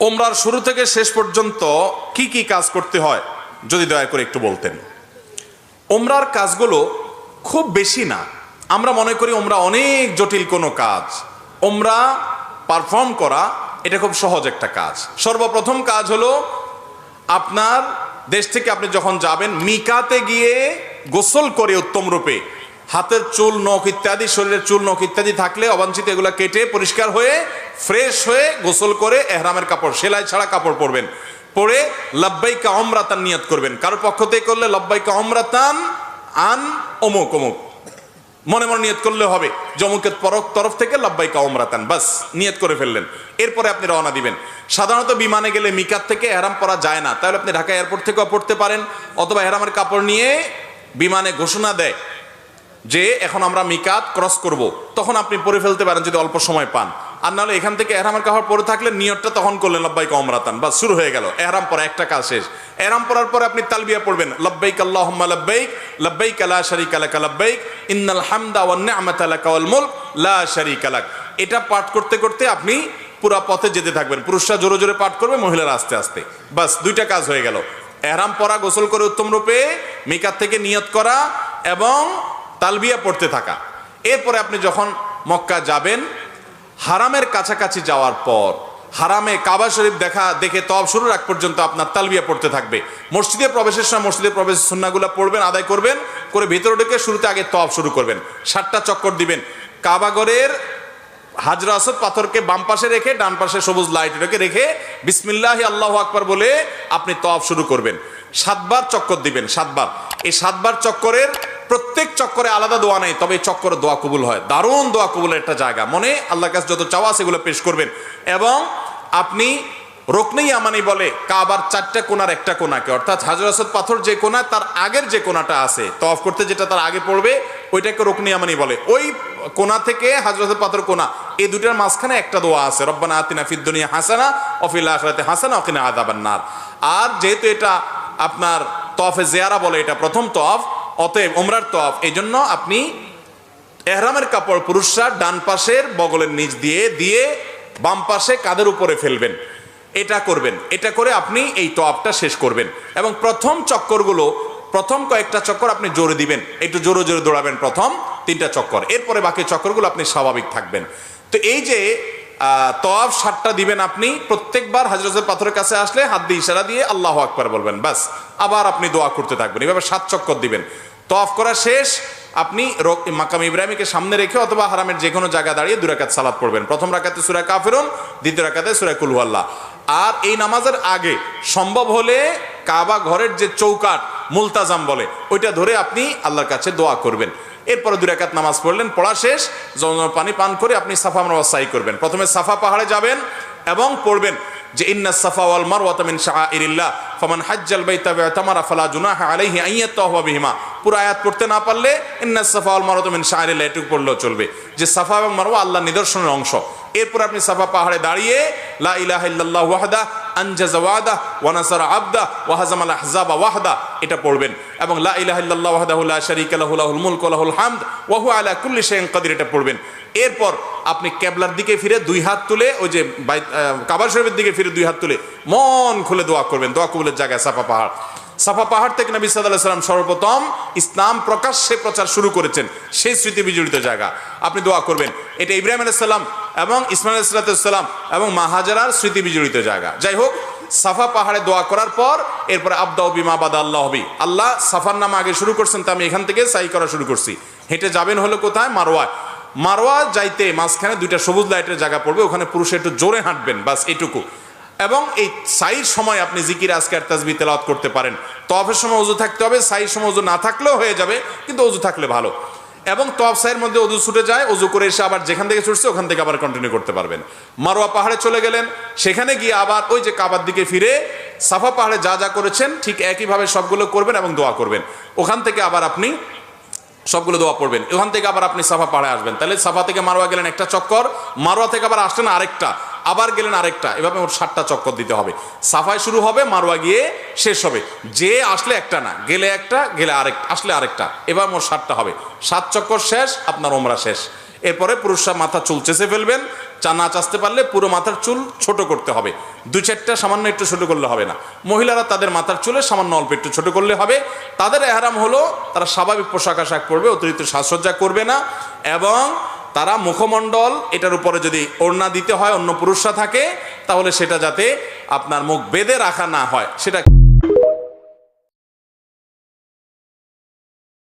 ওমরার শুরু থেকে শেষ পর্যন্ত কি কি কাজ করতে হয়, যদি দয়া করে একটু বলতেন। ওমরার কাজগুলো খুব বেশি না। আমরা মনে করি ওমরা অনেক জটিল কোনো কাজ। ওমরা পারফর্ম করা, এটা খুব সহজ একটা কাজ। সর্বপ্রথম কাজ হলো আপনার দেশ থেকে আপনি যখন যাবেন, মিকাতে গিয়ে গোসল করে উত্তম রূপে হাতের চুল নখ ইত্যাদি, শরীরের চুল নখ ইত্যাদি থাকলে অবাঞ্ছিত এগুলো কেটে পরিষ্কার হয়ে ফ্রেশ হয়ে গোসল করে এহরামের কাপড়, সেলাই ছাড়া কাপড় পরবেন। পরে লব্বাইকা অমরাতান নিয়ত করবেন। কারোর পক্ষ থেকে করলে লব্বাইকা অমরাতান আন অমুক অমুক। মনে মনে নিয়ত করলে হবে যমুকের পরক তরফ থেকে লব্বাইকা ওমরাতান বাস, নিয়ত করে ফেললেন। এরপরে আপনি রওনা দিবেন। সাধারণত বিমানে গেলে মিকাত থেকে এহরাম পরা যায় না। তাহলে আপনি ঢাকা এয়ারপোর্ট থেকেও পড়তে পারেন, অথবা এহরামের কাপড় নিয়ে বিমানে ঘোষণা দেয়। যে এখন আমরা মিকাত ক্রস করব, তখন আপনি পরে ফেলতে পারেন যদি অল্প সময় পান। আর নাহলে এখান থেকে এহরামের কাপড় পরে থাকলে নিয়তটা তখন করলেন, লব্বাইক অমরাতান বাস শুরু হয়ে গেল। এহরাম পরা একটা কাজ শেষ। এহরাম পরার পরে আপনি তালবিয়া পড়বেন, লব্বাইক আল্লাহুম্মা লব্বাইক লব্বাইক লা শারীকা লাক লব্বাইক ইন্নাল হামদা ওয়ান নি'মাতা লাক ওয়াল মুলক লা শারীকা লাক এটা পাঠ করতে করতে আপনি পুরা পথে যেতে থাকবেন। পুরুষরা জোরে জোরে পাঠ করবে, মহিলারা আস্তে আস্তে। বাস দুইটা কাজ হয়ে গেল। এহরাম পরা গোসল করে উত্তম রূপে, মিকাত থেকে নিয়ত করা এবং তালবিয়া পড়তে থাকা। এরপরে আপনি যখন মক্কা যাবেন, হারামের কাছাকাছি যাওয়ার পর, হারামে কাবা শরীফ দেখা, দেখে তব শুরুর রাখ পর্যন্ত আপনার তালবিয়া পড়তে থাকবে। মসজিদে প্রবেশের সময় মসজিদে প্রবেশের সুন্নাগুলো পড়বেন, আদায় করবেন, করে ভেতরে ঢুকে শুরুতে আগে তব শুরু করবেন। সাতটা চক্কর দিবেন। কাবাগরের হাজরা আসদ পাথরকে বাম পাশে রেখে, ডান পাশে সবুজ লাইট এটাকে রেখে বিসমিল্লাহ আল্লাহ আকবার বলে আপনি তফ শুরু করবেন। সাতবার চক্কর দিবেন, সাতবার। এই সাতবার চক্করের প্রত্যেক চক্করে আলাদা দোয়া নেই, তবে এই চক্করে দোয়া কবুল হয়। দারুণ দোয়া কবুলের একটা জায়গা। মনে আল্লাহ কাছে যত চাওয়া সেগুলো পেশ করবেন। এবং আপনি রোকনেই আমানি বলে কাবার চারটা কোনার একটা কোনাকে, অর্থাৎ হাজর আসদ পাথর যে কোনা তার আগের যে কোনাটা আছে তফ করতে যেটা তার আগে পড়বে, ওইটাকে রোকনি আমানি বলে। ওই কোনা থেকে হাজরত পাথর কোনা, এই দুটার মাঝখানে একটা দোয়া আছে, রব্বানা আতিনা ফিদ দুনিয়া হাসানা অফিল আখরাতে হাসানা অকিনা আদাবান নার। আর যেহেতু এটা আপনার তফে জেয়ারা বলে, এটা প্রথম তফ অতএব ওমরার তফ এই জন্য আপনি এহরামের কাপড় পুরুষরা ডান পাশের বগলের নিচ দিয়ে দিয়ে বাম পাশে কাদের উপরে ফেলবেন? এটা করবেন। এটা করে আপনি এই তফটা শেষ করবেন। এবং প্রথম চক্করগুলো, প্রথম কয়েকটা চক্কর আপনি জোরে দিবেন। একটু জোরে জোরে দৌড়াবেন প্রথম তিনটা চক্কর। এরপরে বাকি চক্করগুলো আপনি স্বাভাবিক থাকবেন। তো এই যে তফ সাতটা দিবেন আপনি, প্রত্যেকবার হাজরতের পাথরের কাছে আসলে হাত দিয়ে ইশারা দিয়ে আল্লাহ আকবার বলবেন, বাস। আবার আপনি দোয়া করতে থাকবেন। এভাবে সাত চক্কর দিবেন। তফ করা শেষ, আপনি মাকাম ইব্রাহিমকে সামনে রেখে অথবা হারামের যে কোনো জায়গা দাঁড়িয়ে দুই রাকাত সালাত পড়বেন। প্রথম রাকাতে সুরা কাফেরুন, দ্বিতীয় রাকাতে সুরা কুলহু আল্লাহ আর এই নামাজের আগে সম্ভব হলে কাবা ঘরের যে চৌকাট মুলতাজাম বলে, ওইটা ধরে আপনি আল্লাহর কাছে দোয়া করবেন। এরপরে দুই রাকাত নামাজ পড়লেন, পড়া শেষ জমজম পানি পান করে আপনি সাফা মারওয়া সাই করবেন। প্রথমে সাফা পাহাড়ে যাবেন এবং পড়বেন যে, ইন্না সাফা ওয়াল মারওয়াতা মিন শাআইরিল্লাহ, ফামান হাজ্জাল বাইতা তামারা ফালা জুনাহা আলাইহি আন ইয়াতাওয়াফা বিহিমা। পুরো আয়াত পড়তে না পারলে ইন্না সাফা ওয়াল মারওয়াতা মিন শাআইরিল্লাহ এটুকু পড়লেও চলবে। যে, সাফা এবং মারওয়া আল্লাহর নিদর্শনের অংশ। এরপর আপনি সাফা পাহাড়ে দাঁড়িয়ে, লা ইলাহা ইল্লাল্লাহ ওয়াহদা আনজাজা ওয়াদা ওয়ানাসার আবদা, ওয়া হাজামাল আহজাবা ওয়াহদা। এটা পড়বেন। এবং লা ইলাহা ইল্লাল্লাহ ওয়াহদাহু লা শারীকা লাহু, লাহুল মুলক ওয়া লাহুল হামদ, ওয়া হুয়া আলা কুল্লি শাইইন কাদির। এটা পড়বেন। এরপর আপনি কেবলার দিকে ফিরে দুই হাত তুলে, ওই যে কাবার শরীফের দিকে ফিরে দুই হাত তুলে মন খুলে দোয়া করবেন। দোয়া কবুলের জায়গায় সাফা পাহাড়। সাফা পাহাড় থেকে নবী সাল্লাহ সাল্লাম সর্বপ্রথম ইসলাম প্রকাশ্যে প্রচার শুরু করেছেন। সেই স্মৃতি বিজড়িত জায়গা। আপনি দোয়া করবেন। এটা ইব্রাহিম আলাইসাল্লাম এবং ইসমাইল সাল্লাম এবং মাহাজারার স্মৃতি বিজড়িত জায়গা। যাই হোক, সাফা পাহাড়ে দোয়া করার পর এরপরে আবদাও বিমা বাদা আল্লাহ হবি আল্লাহ সাফার নাম আগে শুরু করছেন, তা আমি এখান থেকে সাই করা শুরু করছি। হেঁটে যাবেন হলো কোথায়? মারোয়ায় মারোয়া যাইতে মাঝখানে দুইটা সবুজ লাইটের জায়গা পড়বে, ওখানে পুরুষ একটু জোরে হাঁটবেন, বাস এটুকু। এবং এই সাইর সময় আপনি জিকির, আজকের তাজবি তেলাওয়াত করতে পারেন। তফের সময় অজু থাকতে হবে, সাইর সময় অজু না থাকলেও হয়ে যাবে, কিন্তু অজু থাকলে ভালো। এবং তফ সাইয়ের মধ্যে অজু ছুটে যায়, অজু করে এসে আবার যেখান থেকে ছুটছে, ওখান থেকে আবার কন্টিনিউ করতে পারবেন। মারোয়া পাহাড়ে চলে গেলেন, সেখানে গিয়ে আবার ওই যে কাবার দিকে ফিরে সাফা পাহাড়ে যা যা করেছেন, ঠিক একইভাবে সবগুলো করবেন এবং দোয়া করবেন। ওখান থেকে আবার আপনি সবগুলো দোয়া পড়বেন। ওখান থেকে আবার আপনি সাফা পাহাড়ে আসবেন। তাহলে সাফা থেকে মারোয়া গেলেন একটা চক্কর মারোয়া থেকে আবার আসলেন আরেকটা। আবার গেলেন আরেকটা। এভাবে ওর সাতটা চক্কর দিতে হবে। সাফাই শুরু হবে, মারোয়া গিয়ে শেষ হবে। যে আসলে একটা না, গেলে একটা, গেলে আরেক, আসলে আরেকটা। এবার মোট সাতটা হবে। সাত চক্কর শেষ, আপনার ওমরা শেষ। এরপরে পুরুষরা মাথা চুল চেষে ফেলবেন। চা নাচ আসতে পারলে পুরো মাথার চুল ছোট করতে হবে। দু চারটা সামান্য একটু ছোট করলে হবে না। মহিলারা তাদের মাথার চুলে সামান্য অল্প একটু ছোট করলে হবে। তাদের এহারাম হলো, তারা স্বাভাবিক পোশাক আশাক পরবে, অতিরিক্ত সাজসজ্জা করবে না। এবং তারা মুখমণ্ডল, এটার উপরে যদি ওড়না দিতে হয়, অন্য পুরুষরা থাকে, তাহলে সেটা যাতে আপনার মুখ বেঁধে রাখা না হয়। সেটা